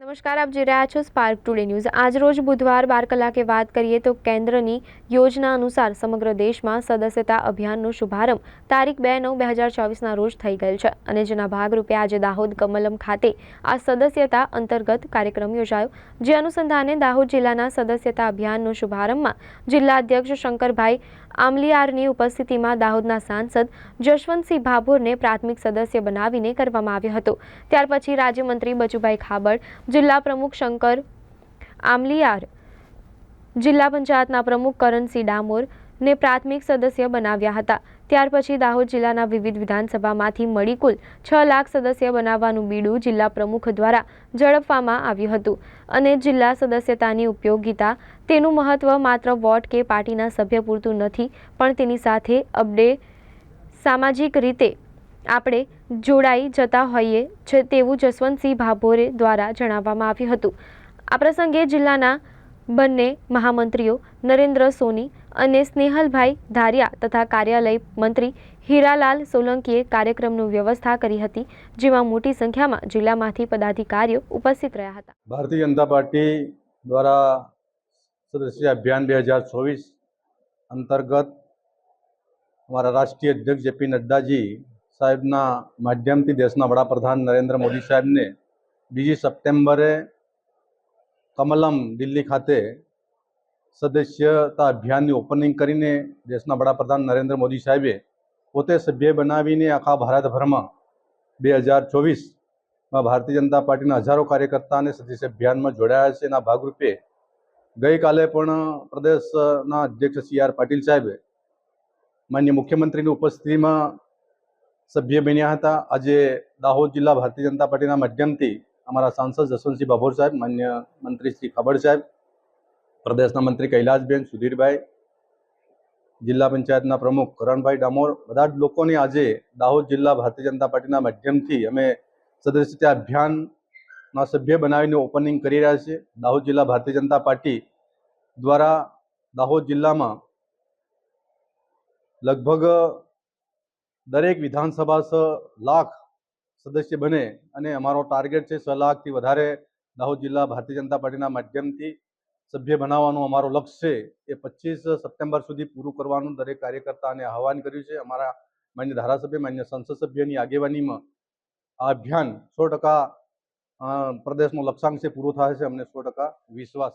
નમસ્કાર, આપ જોઈ રહ્યા છો સ્પાર્ક ટુડે ન્યૂઝ આજરોજ બુધવાર બાર કલાકે વાત કરીએ તો કેન્દ્રની યોજના અનુસાર સમગ્ર દેશમાં સદસ્યતા અભિયાનનો શુભારંભ તારીખ બે નવ બે હજાર ચોવીસના રોજ થઈ ગયેલ છે અને જેના ભાગરૂપે આજે દાહોદ કમલમ ખાતે આ સદસ્યતા અંતર્ગત કાર્યક્રમ યોજાયો, જે અનુસંધાને દાહોદ જિલ્લાના સદસ્યતા અભિયાનનો શુભારંભમાં જિલ્લા અધ્યક્ષ શંકરભાઈ આમલિયારની ઉપસ્થિતિમાં દાહોદના સાંસદ જશવંતસિંહ ભાભોરને પ્રાથમિક સદસ્ય બનાવીને કરવામાં આવ્યો હતો. ત્યાર પછી રાજ્યમંત્રી બચુભાઈ ખાબડ, જિલ્લા પ્રમુખ શંકર આમલીયાર, જિલ્લા પંચાયતના પ્રમુખ કરણસિંહ ડામોર ને પ્રાથમિક સદસ્ય બનાવ્યા હતા. ત્યાર પછી દાહોદ જિલ્લાના વિવિધ વિધાનસભામાંથી મળી કુલ છ લાખ સદસ્ય બનાવવાનું બીડું જિલ્લા પ્રમુખ દ્વારા ઝડપવામાં આવ્યું હતું અને જિલ્લા સદસ્યતાની ઉપયોગિતા તેનું મહત્વ માત્ર વોટ કે પાર્ટીના સભ્ય પૂરતું નથી, પણ તેની સાથે અપડે સામાજિક રીતે આપણે જોડાઈ જતા હોઈએ છે તેવું જસવંતસિંહ ભાભોરે દ્વારા જણાવવામાં આવ્યું હતું. આ પ્રસંગે જિલ્લાના બંને મહામંત્રીઓ નરેન્દ્ર સોની અને સ્નેહલભાઈ ધારિયા તથા કાર્યાલય મંત્રી હીરાલાલ સોલંકીએ કાર્યક્રમનું વ્યવસ્થા કરી હતી, જેમાં મોટી સંખ્યામાં જિલ્લામાંથી પદાધિકારીઓ ઉપસ્થિત રહ્યા હતા. ભારતીય જનતા પાર્ટી દ્વારા સદસ્ય અભિયાન બે હજાર ચોવીસ અંતર્ગત અમારા રાષ્ટ્રીય અધ્યક્ષ જેપી નડ્ડાજી સાહેબના માધ્યમથી દેશના વડાપ્રધાન નરેન્દ્ર મોદી સાહેબને બીજી સપ્ટેમ્બરે કમલમ દિલ્હી ખાતે સદસ્યતા અભિયાનની ઓપનિંગ કરીને દેશના વડાપ્રધાન નરેન્દ્ર મોદી સાહેબે પોતે સભ્ય બનાવીને આખા ભારતભરમાં બે હજાર ચોવીસમાં ભારતીય જનતા પાર્ટીના હજારો કાર્યકર્તા અને સદસ્ય અભિયાનમાં જોડાયા છે. એના ભાગરૂપે ગઈકાલે પણ પ્રદેશના અધ્યક્ષ સી આર પાટીલ સાહેબે માન્ય મુખ્યમંત્રીની ઉપસ્થિતિમાં સભ્ય બન્યા હતા. આજે દાહોદ જિલ્લા ભારતીય જનતા પાર્ટીના માધ્યમથી અમારા સાંસદ જસવંતસિંહ બાભોર સાહેબ, માન્ય મંત્રી શ્રી ખબર સાહેબ, પ્રદેશના મંત્રી કૈલાસબેન સુધીરભાઈ, જિલ્લા પંચાયતના પ્રમુખ કરણભાઈ ડામોર, બધા જ લોકોની આજે દાહોદ જિલ્લા ભારતીય જનતા પાર્ટીના માધ્યમથી અમે સદસ્યતા અભિયાનના સભ્ય બનાવીને ઓપનિંગ કરી રહ્યા છીએ. દાહોદ જિલ્લા ભારતીય જનતા પાર્ટી દ્વારા દાહોદ જિલ્લામાં લગભગ દરેક વિધાનસભા લાખ સદસ્ય બને અને અમારો ટાર્ગેટ છે છ લાખથી વધારે દાહોદ જિલ્લા ભારતીય જનતા પાર્ટીના માધ્યમથી સભ્ય બનાવવાનું. અમારો લક્ષ્ય છે એ પચીસ સપ્ટેમ્બર સુધી પૂરું કરવાનું. દરેક કાર્યકર્તાને આહવાન કર્યું છે. અમારા માન્ય ધારાસભ્ય, માન્ય સંસદ સભ્યની આગેવાનીમાં આ અભિયાન સો ટકા પ્રદેશનો લક્ષ્યાંક છે, પૂરો થાય છે. અમને સો ટકા વિશ્વાસ